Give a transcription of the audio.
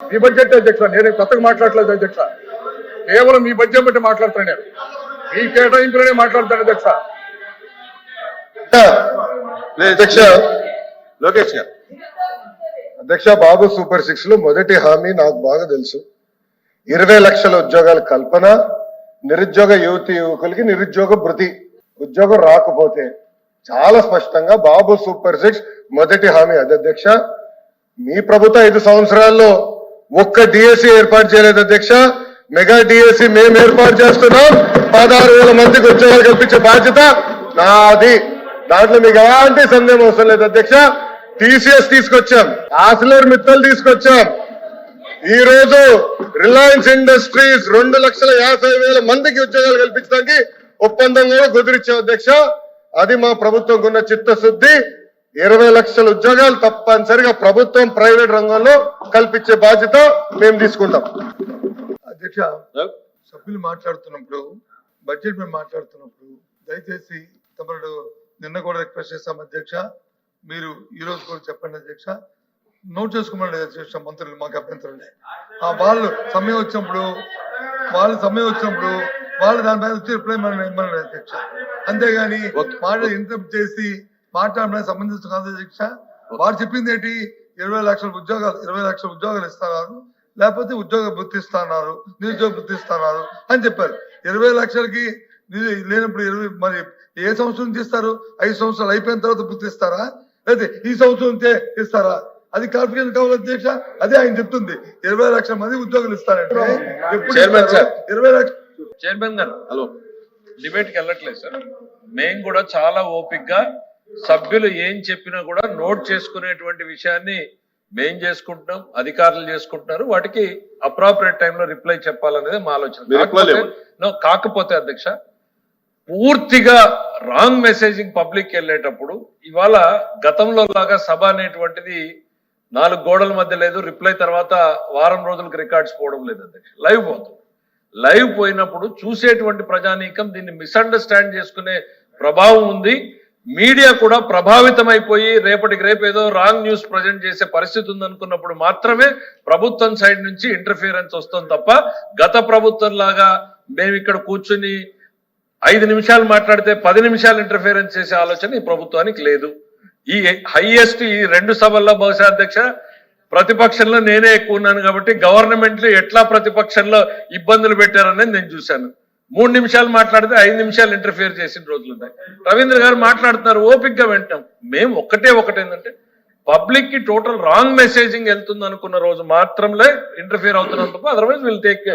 మీ budget అధ్యక్ష? నేను కొత్తగా మాట్లాడలేదు అధ్యక్ష. కేవలం మీ బడ్జెట్ బట్టి మాట్లాడుతాను నేను. మీ కేటాయింపులనే మాట్లాడతాను అధ్యక్ష. అధ్యక్ష లోకేష్ గారు. అధ్యక్ష బాబు సూపర్ సిక్స్లో మొదటి హామీ నాకు బాగా తెలుసు. ఇరవై లక్షల ఉద్యోగాల కల్పన నిరుద్యోగ యువతి యువకులకి నిరుద్యోగ భృతి. ఉద్యోగం రాకపోతే చాలా స్పష్టంగా బాబు సూపర్ సిక్స్ మొదటి హామీ. అది అధ్యక్ష మీ ప్రభుత్వ ఐదు సంవత్సరాల్లో ఒక్క డిఎస్సి ఏర్పాటు చేయలేదు అధ్యక్ష. మెగా డిఎస్సి మేము ఏర్పాటు చేస్తున్నాం. పదహారు వేల మందికి ఉద్యోగాలు కల్పించే బాధ్యత నాది. దాంట్లో మీకు ఎలాంటి సందేహం అవసరం లేదు అధ్యక్ష. టీసీఎస్ తీసుకొచ్చాం. ఆసిలర్ మిత్తల్ తీసుకొచ్చాం. ఈ రోజు రిలయన్స్ ఇండస్ట్రీస్ రెండు లక్షల యాభై వేల మందికి ఉద్యోగాలు కల్పించడానికి ఒప్పందం కూడా కుదిరిచ్చాం అధ్యక్ష. అది మా ప్రభుత్వం ఉన్న చిత్తశుద్ధి. ఇరవై లక్షల ఉద్యోగాలు తప్పనిసరిగా ప్రభుత్వం ప్రైవేట్ రంగంలో కల్పించే బాధ్యత మేము తీసుకుంటాం. అధ్యక్ష సభ్యులు మాట్లాడుతున్నప్పుడు బడ్జెట్ మీద మాట్లాడుతున్నప్పుడు దయచేసి తమరు నిన్న కూడా రిక్వెస్ట్ చేస్తాం అధ్యక్ష. మీరు ఈ రోజు కూడా చెప్పండి అధ్యక్ష. నోట్ చేసుకోమని అధ్యక్ష మంత్రులు మాకు అభ్యంతరం లేదు. ఆ వాళ్ళు సమయం వచ్చినప్పుడు వాళ్ళు సమయం వచ్చినప్పుడు వాళ్ళు దాని మీద వచ్చి రిప్లై మనం ఇమ్మన్నాడు అధ్యక్ష. అంతేగాని మాట ఇంటరప్ట్ చేసి మాట్లాడడానికి సంబంధించిన కాదు అధ్యక్ష వారు చెప్పింది ఏంటి? ఇరవై లక్షల ఉద్యోగాలు ఇరవై లక్షల ఉద్యోగాలు ఇస్తున్నారు లేకపోతే ఉద్యోగ వృత్తి ఇస్తున్నారు నిరుద్యోగ వృత్తి ఇస్తున్నారు అని చెప్పారు. ఇరవై లక్షలకి లేనప్పుడు ఇరవై మరి ఏ సంవత్సరం నుంచి ఇస్తారు? ఐదు సంవత్సరాలు అయిపోయిన తర్వాత ఇస్తారా లేదా ఈ సంవత్సరం ఇస్తారా? అది క్లారిఫికేషన్ కావాలి అధ్యక్ష అదే ఆయన చెప్తుంది. ఇరవై లక్షల మంది ఉద్యోగులు ఇస్తారంటే ఎప్పుడు? ఇరవై లక్షలు చైర్మన్ గారు హలో. డిబేట్కి వెళ్ళట్లేదు సార్. మేము కూడా చాలా ఓపిక్గా సభ్యులు ఏం చెప్పినా కూడా నోట్ చేసుకునేటువంటి విషయాన్ని మేం చేసుకుంటున్నాం అధికారులు చేసుకుంటున్నారు. వాటికి అప్రాపరేట్ టైంలో రిప్లై చెప్పాలనేది మా ఆలోచన. కాకపోతే అధ్యక్ష పూర్తిగా రాంగ్ మెసేజింగ్ పబ్లిక్ వెళ్ళేటప్పుడు ఇవాళ గతంలో లాగా సభ అనేటువంటిది నాలుగు గోడల మధ్య లేదు. రిప్లై తర్వాత వారం రోజులకు రికార్డ్స్ పోవడం లేదు అధ్యక్ష. లైవ్ పోతుంది లైవ్ పోయినప్పుడు చూసేటువంటి ప్రజానీకం దీన్ని మిస్అండర్స్టాండ్ చేసుకునే ప్రభావం ఉంది. మీడియా కూడా ప్రభావితం అయిపోయి రేపటికి రేపు ఏదో రాంగ్ న్యూస్ ప్రజెంట్ చేసే పరిస్థితి ఉందనుకున్నప్పుడు మాత్రమే ప్రభుత్వం సైడ్ నుంచి ఇంటర్ఫియరెన్స్ వస్తుంది తప్ప గత ప్రభుత్వం లాగా మేము ఇక్కడ కూర్చుని ఐదు నిమిషాలు మాట్లాడితే పది నిమిషాలు ఇంటర్ఫియరెన్స్ చేసే ఆలోచన ఈ ప్రభుత్వానికి లేదు. ఈ హైయెస్ట్ ఈ రెండు సభల్లో బహుశా అధ్యక్ష ప్రతిపక్షంలో నేనే ఎక్కువ ఉన్నాను కాబట్టి గవర్నమెంట్లు ఎట్లా ప్రతిపక్షంలో ఇబ్బందులు పెట్టారనేది నేను చూశాను. మూడు నిమిషాలు మాట్లాడితే ఐదు నిమిషాలు ఇంటర్ఫియర్ చేసిన రోజులు ఉన్నాయి రవీంద్ర గారు మాట్లాడుతున్నారు ఓపిక్గా వింటాం. మేము ఒక్కటే ఒకటి ఏంటంటే పబ్లిక్కి టోటల్ రాంగ్ మెసేజింగ్ వెళ్తుంది అనుకున్న రోజు మాత్రమే ఇంటర్ఫియర్ అవుతున్నాం తప్ప అదర్వైజ్ విల్ టేక్